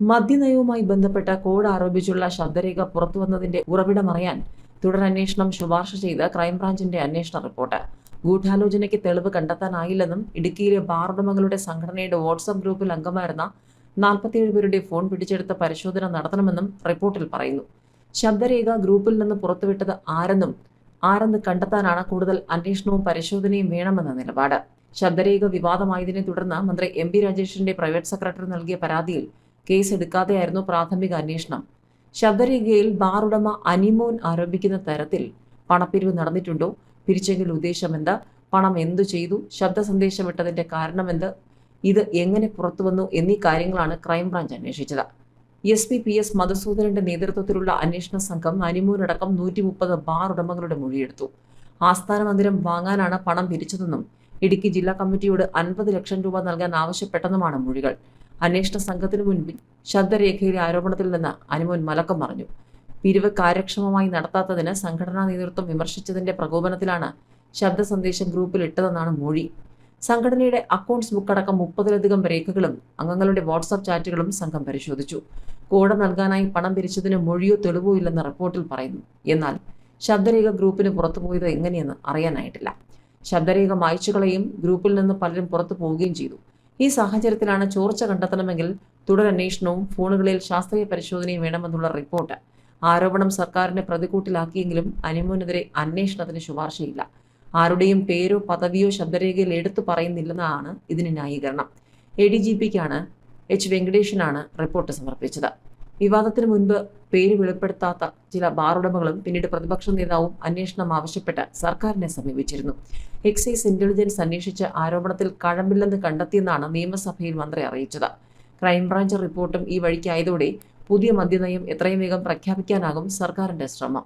മദ്യനയവുമായി ബന്ധപ്പെട്ട കോഡ് ആരോപിച്ചുള്ള ശബ്ദരേഖ പുറത്തുവന്നതിന്റെ ഉറവിടമറിയാൻ തുടരന്വേഷണം ശുപാർശ ചെയ്ത് ക്രൈംബ്രാഞ്ചിന്റെ അന്വേഷണ റിപ്പോർട്ട്. ഗൂഢാലോചനയ്ക്ക് തെളിവ് കണ്ടെത്താനായില്ലെന്നും ഇടുക്കിയിലെ ബാർ ഉടമകളുടെ സംഘടനയുടെ വാട്സാപ്പ് ഗ്രൂപ്പിൽ അംഗമായിരുന്ന നാൽപ്പത്തിയേഴ് പേരുടെ ഫോൺ പിടിച്ചെടുത്ത പരിശോധന നടത്തണമെന്നും റിപ്പോർട്ടിൽ പറയുന്നു. ശബ്ദരേഖ ഗ്രൂപ്പിൽ നിന്ന് പുറത്തുവിട്ടത് ആരെന്നും ആരെന്ന് കണ്ടെത്താനാണ് കൂടുതൽ അന്വേഷണവും പരിശോധനയും വേണമെന്ന നിലപാട്. ശബ്ദരേഖ വിവാദമായതിനെ തുടർന്ന് മന്ത്രി എം പി രാജേഷിന്റെ പ്രൈവറ്റ് സെക്രട്ടറി നൽകിയ പരാതിയിൽ കേസ് എടുക്കാതെയായിരുന്നു പ്രാഥമിക അന്വേഷണം. ശബ്ദരേഖയിൽ ബാർ ഉടമ അനിമോൻ ആരോപിക്കുന്ന തരത്തിൽ പണപ്പിരിവ് നടന്നിട്ടുണ്ടോ? പിരിച്ചെങ്കിൽ ഉദ്ദേശമെന്ത് പണം എന്തു ചെയ്തു? ശബ്ദ സന്ദേശമിട്ടതിന്റെ കാരണമെന്ത്? ഇത് എങ്ങനെ പുറത്തുവന്നു എന്നീ കാര്യങ്ങളാണ് ക്രൈംബ്രാഞ്ച് അന്വേഷിച്ചത്. എസ് പി പി എസ് മധുസൂദനന്റെ നേതൃത്വത്തിലുള്ള അന്വേഷണ സംഘം അനിമൂനടക്കം നൂറ്റി മുപ്പത് ബാർ ഉടമകളുടെ മൊഴിയെടുത്തു. ആസ്ഥാന മന്ദിരം വാങ്ങാനാണ് പണം പിരിച്ചതെന്നും ഇടുക്കി ജില്ലാ കമ്മിറ്റിയോട് അൻപത് ലക്ഷം രൂപ നൽകാൻ ആവശ്യപ്പെട്ടെന്നുമാണ് മൊഴികൾ. അന്വേഷണ സംഘത്തിനു മുൻപിൽ ശബ്ദരേഖയിലെ ആരോപണത്തിൽ നിന്ന് അനുമോൻ മലക്കം മറിഞ്ഞു. പിരിവ് കാര്യക്ഷമമായി നടത്താത്തതിന് സംഘടനാ നേതൃത്വം വിമർശിച്ചതിന്റെ പ്രകോപനത്തിലാണ് ശബ്ദ സന്ദേശം ഗ്രൂപ്പിൽ ഇട്ടതെന്നാണ് മൊഴി. സംഘടനയുടെ അക്കൗണ്ട്സ് ബുക്ക് അടക്കം മുപ്പതിലധികം രേഖകളും അംഗങ്ങളുടെ വാട്സാപ്പ് ചാറ്റുകളും സംഘം പരിശോധിച്ചു. കോട നൽകാനായി പണം പിരിച്ചതിന് മൊഴിയോ തെളിവോ ഇല്ലെന്ന് റിപ്പോർട്ടിൽ പറയുന്നു. എന്നാൽ ശബ്ദരേഖ ഗ്രൂപ്പിന് പുറത്തുപോയത് എങ്ങനെയെന്ന് അറിയാനായിട്ടില്ല. ശബ്ദരേഖ മായ്ച്ചുകളെയും ഗ്രൂപ്പിൽ നിന്ന് പലരും പുറത്തു പോവുകയും ചെയ്തു. ഈ സാഹചര്യത്തിലാണ് ചോർച്ച കണ്ടെത്തണമെങ്കിൽ തുടരന്വേഷണവും ഫോണുകളിൽ ശാസ്ത്രീയ പരിശോധനയും വേണമെന്നുള്ള റിപ്പോർട്ട്. ആരോപണം സർക്കാരിനെ പ്രതികൂട്ടിലാക്കിയെങ്കിലും അനിമോനെതിരെ അന്വേഷണത്തിന് ശുപാർശയില്ല. ആരുടെയും പേരോ പദവിയോ ശബ്ദരേഖയിൽ എടുത്തു പറയുന്നില്ലെന്നാണ് ഇതിന് ന്യായീകരണം. എ ഡി ജി പിക്കാണ് എച്ച് വെങ്കടേഷനാണ് റിപ്പോർട്ട് സമർപ്പിച്ചത്. വിവാദത്തിന് മുൻപ് പേര് വെളിപ്പെടുത്താത്ത ചില ബാർ ഉടമകളും പിന്നീട് പ്രതിപക്ഷ നേതാവും അന്വേഷണം ആവശ്യപ്പെട്ട് സർക്കാരിനെ സമീപിച്ചിരുന്നു. എക്സൈസ് ഇന്റലിജൻസ് അന്വേഷിച്ച ആരോപണത്തിൽ കഴമ്പില്ലെന്ന് കണ്ടെത്തിയെന്നാണ് നിയമസഭയിൽ മന്ത്രി അറിയിച്ചത്. ക്രൈംബ്രാഞ്ച് റിപ്പോർട്ടും ഈ വഴിക്കായതോടെ പുതിയ മദ്യനയം എത്രയും വേഗം പ്രഖ്യാപിക്കാനാകും സർക്കാരിന്റെ ശ്രമം.